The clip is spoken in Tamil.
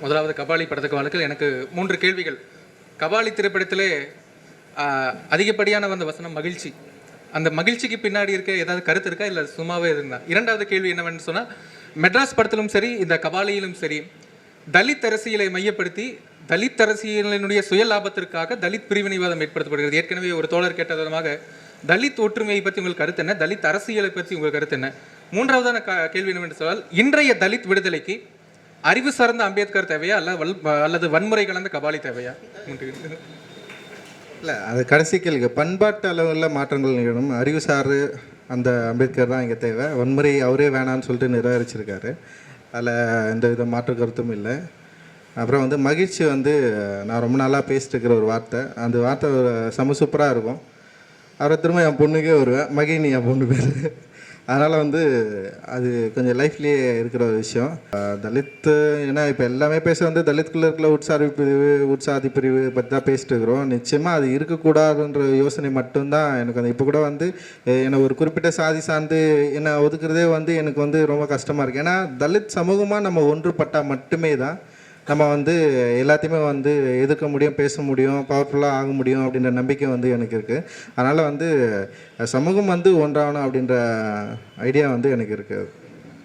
முதலாவது கபாலி படத்துக்கு வாழ்க்கை எனக்கு மூன்று கேள்விகள். கபாலி திரைப்படத்திலே அதிகப்படியான வந்த வசனம் மகிழ்ச்சி. அந்த மகிழ்ச்சிக்கு பின்னாடி இருக்க ஏதாவது கருத்து இருக்கா? இல்லை சும்மாவே இருந்தா? இரண்டாவது கேள்வி என்னவென்று சொன்னால் மெட்ராஸ் படத்திலும் சரி இந்த கபாலியிலும் சரி தலித் அரசியலை மையப்படுத்தி தலித் அரசியலினுடைய சுய லாபத்திற்காக தலித் பிரிவினைவாதம் ஏற்படுத்தப்படுகிறது. ஏற்கனவே ஒரு தோழர் கேட்ட விதமாக தலித் ஒற்றுமையை பற்றி உங்கள் கருத்து என்ன? தலித் அரசியலை பற்றி உங்கள் கருத்து என்ன? மூன்றாவதான க- கேள்வி என்னவென்று சொன்னால் இன்றைய தலித் விடுதலைக்கு அறிவு சார்ந்த அம்பேத்கர் தேவையா? அல்ல வல் அல்லது வன்முறை கலந்த கபாலி தேவையா? இல்லை அது கடைசி கேள்வி. பண்பாட்டு அளவில் மாற்றங்கள் நிகழும். அறிவுசார் அந்த அம்பேத்கர் தான் இங்கே தேவை. வன்முறை அவரே வேணான்னு சொல்லிட்டு நிராகரிச்சிருக்காரு. அதில் எந்த வித மாற்று கருத்தும் இல்லை. அப்புறம் வந்து மகிழ்ச்சி வந்து நான் ரொம்ப நாளாக பேசிட்டு இருக்கிற ஒரு வார்த்தை. அந்த வார்த்தை ஒரு செம சூப்பராக இருக்கும். அப்புறம் திரும்ப என் பொண்ணுக்கே வருவேன். மகினி என் பொண்ணு பேர். அதனால் வந்து அது கொஞ்சம் லைஃப்லேயே இருக்கிற ஒரு விஷயம். தலித்து ஏன்னா இப்போ எல்லாமே பேச வந்து தலித்துக்குள்ளே இருக்கிற உட்சாதி பிரிவு உட்சாதி பிரிவு பற்றி தான் பேசிட்டு இருக்கிறோம். நிச்சயமாக அது இருக்கக்கூடாதுன்ற யோசனை மட்டும்தான் எனக்கு வந்து. இப்போ கூட வந்து என்னை ஒரு குறிப்பிட்ட சாதி சார்ந்து என்னை ஒதுக்குறதே வந்து எனக்கு வந்து ரொம்ப கஷ்டமாக இருக்குது ஏன்னா தலித் சமூகமாக நம்ம ஒன்றுபட்டால் மட்டுமே தான் நம்ம வந்து எல்லாத்தையுமே வந்து எதிர்க்க முடியும் பேச முடியும் பவர்ஃபுல்லாக ஆக முடியும் அப்படின்ற நம்பிக்கை வந்து எனக்கு இருக்குது அதனால் வந்து சமூகம் வந்து ஒன்றாகணும் அப்படின்ற ஐடியா வந்து எனக்கு இருக்குது